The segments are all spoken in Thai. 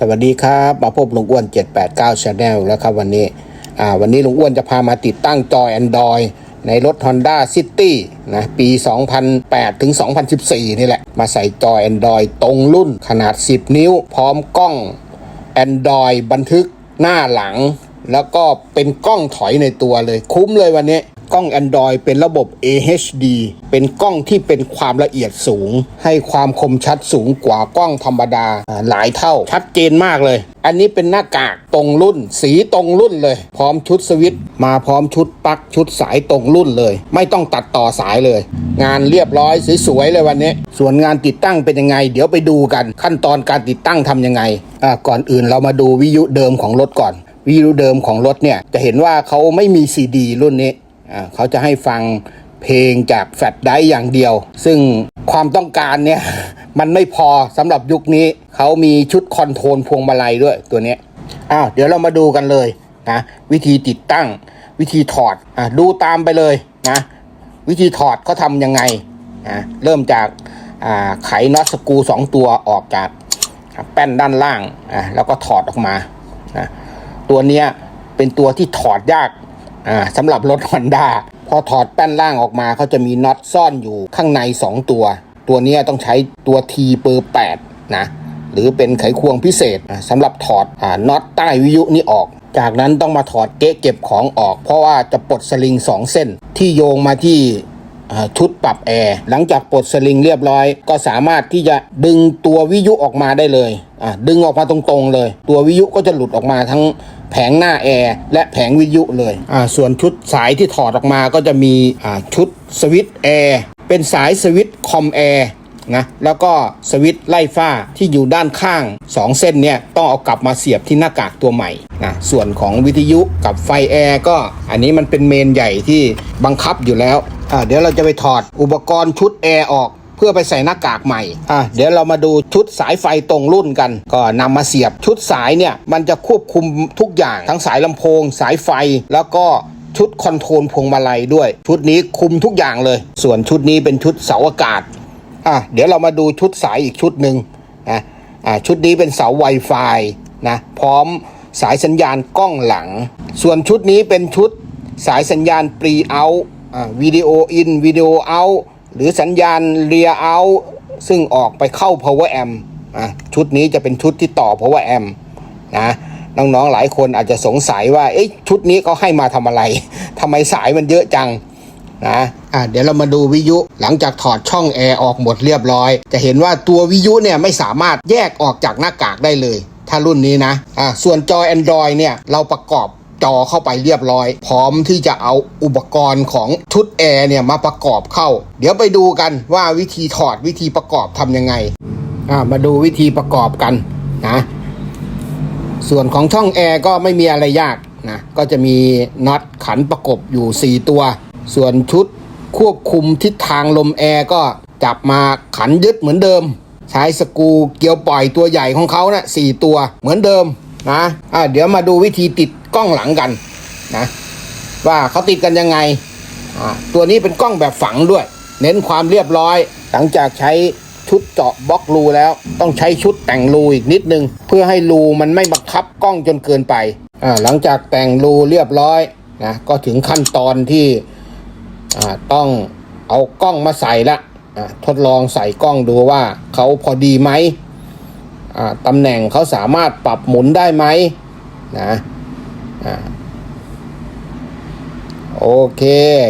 สวัสดีครับมาพบลุงอ้วน 789 Channel แล้วครับวันนี้อ่าวันนี้ลุงอ้วนจะพามาติดตั้งจอ Android ในรถ Honda City นะปี 2008 ถึง 2014 นี่แหละ มาใส่จอ Android ตรงรุ่นขนาด 10 นิ้ว พร้อมกล้อง Android บันทึกหน้าหลัง แล้วก็เป็นกล้องถอยในตัวเลยคุ้มเลยวันนี้ กล้อง Android เป็นระบบ AHD เป็นกล้องที่เป็นความละเอียดสูง ให้ความคมชัดสูงกว่ากล้องธรรมดาหลายเท่า ชัดเจนมากเลย อันนี้เป็นหน้ากากตรงรุ่น สีตรงรุ่นเลย พร้อมชุดสวิตมาพร้อมชุดปลั๊กชุดสายตรงรุ่นเลย ไม่ต้องตัดต่อสายเลย งานเรียบร้อยสวยๆเลยวันนี้ ส่วนงานติดตั้งเป็นยังไง เดี๋ยวไปดูกัน ขั้นตอนการติดตั้งทำยังไงก่อนอื่นเรามาดูวิยุเดิมของรถก่อนวิยุเดิมของรถเนี่ยจะเห็นว่าเขาไม่มีซีดีรุ่นนี้ เขาจะให้ฟังเพลงจากแฟลชไดร์อย่างเดียว ซึ่งความต้องการเนี่ยมันไม่พอสำหรับยุคนี้ เขามีชุดคอนโทรลพวงมาลัยด้วยตัวนี้อ้าวเดี๋ยวเรามาดูกันเลยนะวิธีติดตั้งวิธีถอดอะดูตามไปเลยนะวิธีถอดเขาทำยังไงนะเริ่มจากไขน็อตสกูสองตัวออกจากแป้นด้านล่างอะแล้วก็ถอดออกมานะตัวเนี้ยเป็นตัวที่ถอดยาก อ่าสำหรับรถฮอนด้าพอถอดแป้นล่างออกมาเขาจะมีน็อตซ่อนอยู่ข้างใน 2 ตัว ตัวนี้ต้องใช้ตัว T เบอร์8นะหรือเป็นไขควงพิเศษอะสำหรับถอดอ่าน็อตใต้วิยุนี้ออก จากนั้นต้องมาถอดเก๊ะเก็บของออก เพราะว่าจะปลดสลิง 2 เส้น ที่โยงมาที่อ่าชุดปรับแอร์หลังจากปลดสลิงเรียบร้อย ก็สามารถที่จะดึงตัววิยุออกมาได้เลยอะดึงออกมาตรงๆเลย ตัววิยุก็จะหลุดออกมาทั้ง แผงหน้าแอร์และแผงวิทยุเลยอ่าส่วนชุดสายที่ถอดออกมาก็จะมีอ่าชุดสวิตช์แอร์เป็นสายสวิตช์คอมแอร์นะแล้วก็สวิตช์ไล่ฟ้าที่อยู่ด้านข้าง 2 เส้นเนี่ยต้องเอากลับมาเสียบที่หน้ากากตัวใหม่นะส่วนของวิทยุกับไฟแอร์ก็อันนี้มันเป็นเมนใหญ่ที่บังคับอยู่แล้วอ่าเดี๋ยวเราจะไปถอดอุปกรณ์ชุดแอร์ออก เพื่อไปใส่หน้ากากใหม่อะเดี๋ยวเรามาดูชุดสายไฟตรงรุ่นกัน ก็นำมาเสียบชุดสายเนี่ยมันจะควบคุมทุกอย่างทั้งสายลำโพง สายไฟแล้วก็ชุดคอนโทรลพวงมาลัยด้วย ชุดนี้คุมทุกอย่างเลย ส่วนชุดนี้เป็นชุดเสาอากาศอะเดี๋ยวเรามาดูชุดสายอีกชุดหนึ่งนะอ่าชุดนี้เป็นเสา Wi-Fi นะพร้อมสายสัญญาณกล้องหลัง ส่วนชุดนี้เป็นชุดสายสัญญาณ pre out อ่าวิดีโอ in วิดีโอ out หรือสัญญาณ rear out ซึ่งออกไปเข้า power amp อะชุดนี้จะเป็นชุดที่ต่อ power amp นะน้องๆหลายคนอาจจะสงสัยว่าเอ๊ะชุดนี้เขาให้มาทำอะไรทำไมสายมันเยอะจังนะอะเดี๋ยวเรามาดูวิยุหลังจากถอดช่องแอร์ออกหมดเรียบร้อย จะเห็นว่าตัววิยุเนี่ยไม่สามารถแยกออกจากหน้ากากได้เลย ถ้ารุ่นนี้นะอะส่วนจอ Android เนี่ยเราประกอบ จอเข้าไปเรียบร้อย พร้อมที่จะเอาอุปกรณ์ของชุดแอร์เนี่ยมาประกอบเข้า เดี๋ยวไปดูกันว่าวิธีถอดวิธีประกอบทำยังไงอะมาดูวิธีประกอบกันนะส่วนของช่องแอร์ก็ไม่มีอะไรยากนะก็จะมีน็อตขันประกบอยู่ 4 ตัว ส่วนชุดควบคุมทิศทางลมแอร์ก็จับมาขันยึดเหมือนเดิม ใช้สกูเกียวปล่อยตัวใหญ่ของเขานะ่ะสตัวเหมือนเดิมนะอะเดี๋ยวมาดูวิธีติด กล้องหลังกันนะว่าเขาติดกันยังไงตัวนี้เป็นกล้องแบบฝังด้วย เน้นความเรียบร้อย หลังจากใช้ชุดเจาะบล็อกรูแล้ว ต้องใช้ชุดแต่งรูอีกนิดนึง เพื่อให้รูมันไม่บังคับกล้องจนเกินไปหลังจากแต่งรูเรียบร้อยนะก็ถึงขั้นตอนที่ต้องเอากล้องมาใส่ละทดลองใส่กล้องดูว่าเขาพอดีไหมตำแหน่งเขาสามารถปรับหมุนได้ไหมนะ โอเค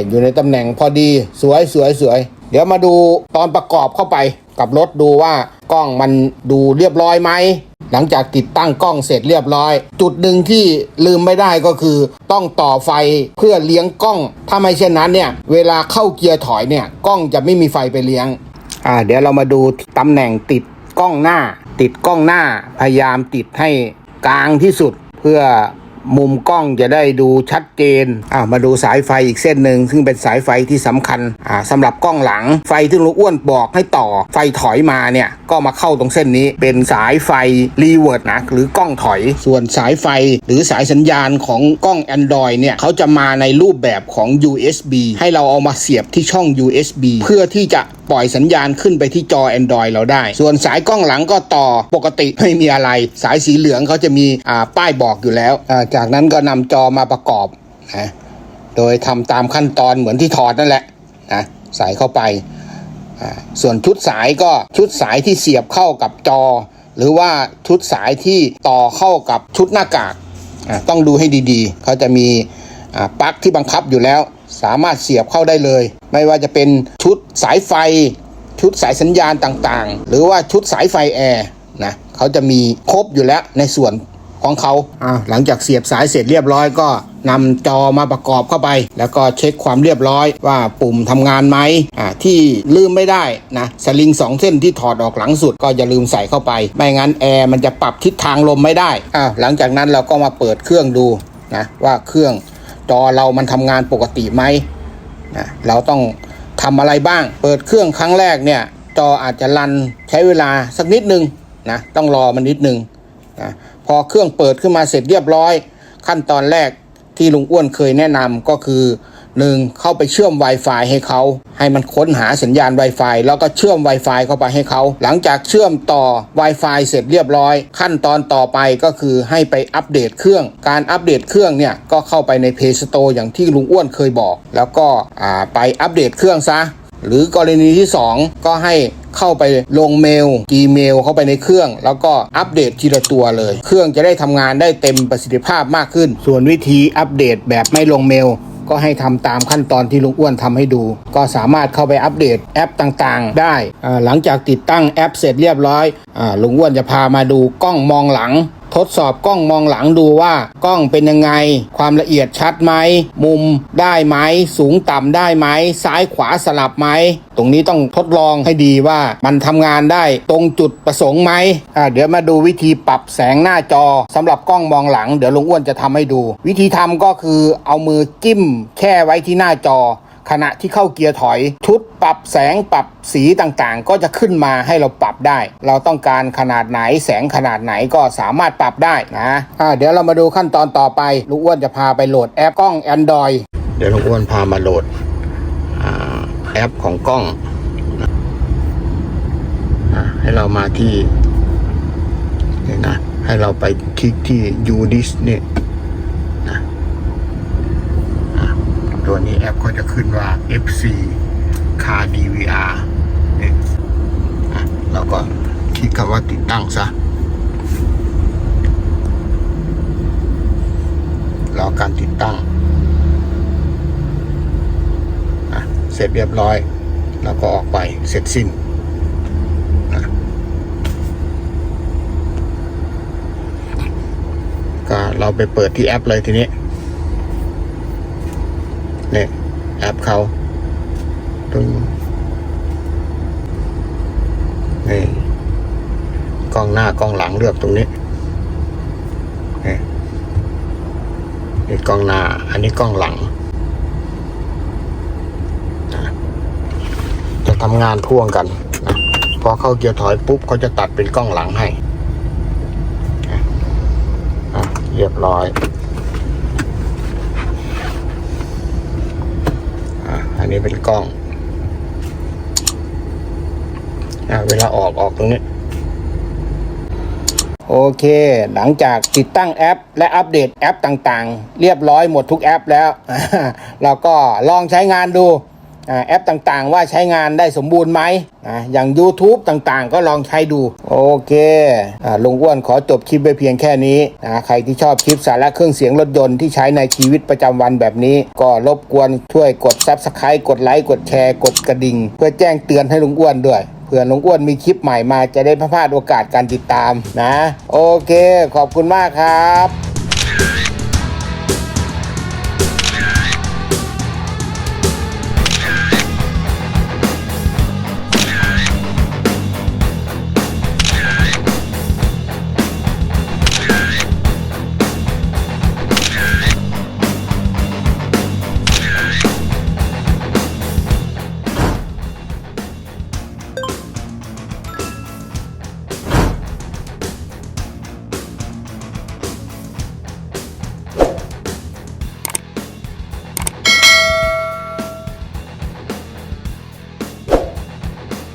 อยู่ในตำแหน่งพอดีสวยสวยสวย เดี๋ยวมาดูตอนประกอบเข้าไปกับรถดูว่ากล้องมันดูเรียบร้อยไหม หลังจากติดตั้งกล้องเสร็จเรียบร้อย จุดหนึ่งที่ลืมไม่ได้ก็คือ ต้องต่อไฟเพื่อเลี้ยงกล้อง ถ้าไม่เช่นนั้นเนี่ย เวลาเข้าเกียร์ถอยเนี่ย กล้องจะไม่มีไฟไปเลี้ยง อ่า เดี๋ยวเรามาดูตำแหน่งติดกล้องหน้า ติดกล้องหน้า พยายามติดให้กลางที่สุดเพื่อ มุมกล้องจะได้ดูชัดเจนอ่ามาดูสายไฟอีกเส้นหนึ่งซึ่งเป็นสายไฟที่สำคัญอ่าสำหรับกล้องหลังไฟที่ลุงอ้วนบอกให้ต่อไฟถอยมาเนี่ยก็มาเข้าตรงเส้นนี้ เป็นสายไฟรีเวิร์ดนะหรือกล้องถอย ส่วนสายไฟหรือสายสัญญาณของกล้อง Android เนี่ยเขาจะมาในรูปแบบของ USB ให้เราเอามาเสียบที่ช่อง USB เพื่อที่จะ ปล่อยสัญญาณขึ้นไปที่จอ Android เราได้ ส่วนสายกล้องหลังก็ต่อปกติไม่มีอะไร สายสีเหลืองเขาจะมีป้ายบอกอยู่แล้ว จากนั้นก็นำจอมาประกอบนะโดยทำตามขั้นตอนเหมือนที่ถอดนั่นแหละนะใส่เข้าไป ส่วนชุดสายก็ชุดสายที่เสียบเข้ากับจอ หรือว่าชุดสายที่ต่อเข้ากับชุดหน้ากากต้องดูให้ดีๆ เขาจะมีปลั๊กที่บังคับอยู่แล้ว สามารถเสียบเข้าได้เลย ไม่ว่าจะเป็นชุดสายไฟ ชุดสายสัญญาณต่างๆ หรือว่าชุดสายไฟแอร์นะเขาจะมีครบอยู่แล้วในส่วนของเขาอ่าหลังจากเสียบสายเสร็จเรียบร้อยก็นำจอมาประกอบเข้าไป แล้วก็เช็คความเรียบร้อยว่าปุ่มทำงานไหมอ่าที่ลืมไม่ได้นะสลิงสองเส้นที่ถอดออกหลังสุดก็อย่าลืมใส่เข้าไป ไม่งั้นแอร์มันจะปรับทิศทางลมไม่ได้อ่าหลังจากนั้นเราก็มาเปิดเครื่องดูนะว่าเครื่อง จอเรามันทำงานปกติไหมนะเราต้องทำอะไรบ้าง เปิดเครื่องครั้งแรกเนี่ย จออาจจะรันใช้เวลาสักนิดนึงนะต้องรอมันนิดนึงนะพอเครื่องเปิดขึ้นมาเสร็จเรียบร้อย ขั้นตอนแรกที่ลุงอ้วนเคยแนะนำก็คือ 1. เข้าไปเชื่อม Wi-Fi ให้เขา ให้มันค้นหาสัญญาณ Wi-Fi แล้วก็เชื่อม Wi-Fi เข้าไปให้เขา หลังจากเชื่อมต่อ Wi-Fi เสร็จเรียบร้อย ขั้นตอนต่อไปก็คือให้ไปอัปเดตเครื่อง การอัปเดตเครื่องเนี่ยก็เข้าไปใน Play Store อย่างที่ลุงอ้วนเคยบอก แล้วก็ไปอัปเดตเครื่องซะ หรือกรณีที่ 2 ก็ให้เข้าไปลงเมล Gmail เข้าไปในเครื่อง แล้วก็อัปเดตทีละตัวเลย เครื่องจะได้ทำงานได้เต็มประสิทธิภาพมากขึ้น ส่วนวิธีอัปเดตแบบไม่ลงเมล ก็ให้ทำตามขั้นตอนที่ลุงอ้วนทำให้ดู ก็สามารถเข้าไปอัปเดตแอปต่างๆ ได้หลังจากติดตั้งแอปเสร็จเรียบร้อยอลุงอ้วนจะพามาดูกล้องมองหลัง ทดสอบกล้องมองหลังดูว่ากล้องเป็นยังไง ความละเอียดชัดไหม มุมได้ไหม สูงต่ำได้ไหม ซ้ายขวาสลับไหม ตรงนี้ต้องทดลองให้ดีว่ามันทำงานได้ตรงจุดประสงค์ไหมอ่าเดี๋ยวมาดูวิธีปรับแสงหน้าจอสำหรับกล้องมองหลัง เดี๋ยวลุงอ้วนจะทำให้ดู วิธีทำก็คือเอามือจิ้มแค่ไว้ที่หน้าจอ ขณะที่เข้าเกียร์ถอย ชุดปรับแสงปรับสีต่างๆ ก็จะขึ้นมาให้เราปรับได้ เราต้องการขนาดไหนแสงขนาดไหนก็สามารถปรับได้นะอ่าเดี๋ยวเรามาดูขั้นตอนต่อไปลูกอ้วนจะพาไปโหลดแอปกล้อง Android เดี๋ยวลูกอ้วนพามาโหลดอแอปของกล้องอให้เรามาที่นี่นะให้เราไปคลิกที่ UDIS เนี่ย ตัวนี้แอปก็จะขึ้นว่า FC Car DVR เนี่ยอะเราก็คลิกคำว่าติดตั้งซะรอการติดตั้งอะเสร็จเรียบร้อยแล้วก็ออกไปเสร็จสิ้นก็เราไปเปิดที่แอปเลยทีนี้ เนี่ยแอปเขาตรงนี่กล้องหน้ากล้องหลังเลือกตรงนี้นี่นี่กล้องหน้า อันนี้กล้องหลัง จะทำงานพ่วงกันนะพอเข้าเกียร์ถอยปุ๊บเขาจะตัดเป็นกล้องหลังให้เรียบร้อย อะอั นี้เป็นกล้องอ่าเวลาออกออกตรงนี้ โอเค หลังจากติดตั้งแอป และอัปเดตแอปต่างๆ เรียบร้อยหมดทุกแอปแล้ว เราก็ลองใช้งานดู แอปต่างๆ ว่าใช้งานได้สมบูรณ์ไหมออย่าง YouTube ต่างๆ ก็ลองใช้ดู โอเคอลุงอ้วนขอจบคลิปไปเพียงแค่นี้นะใครที่ชอบคลิปสาระเครื่องเสียงรถยนต์ที่ใช้ในชีวิตประจำวันแบบนี้ ก็รบกวนช่วยกด Subscribe กดไลค์กดแชร์กดกระดิ่ง เพื่อแจ้งเตือนให้ลุงอ้วนด้วยเผื่อลุงอ้วนมีคลิปใหม่มาจะได้พลาดโอกาสการติดตามนะ โอเค ขอบคุณมากครับ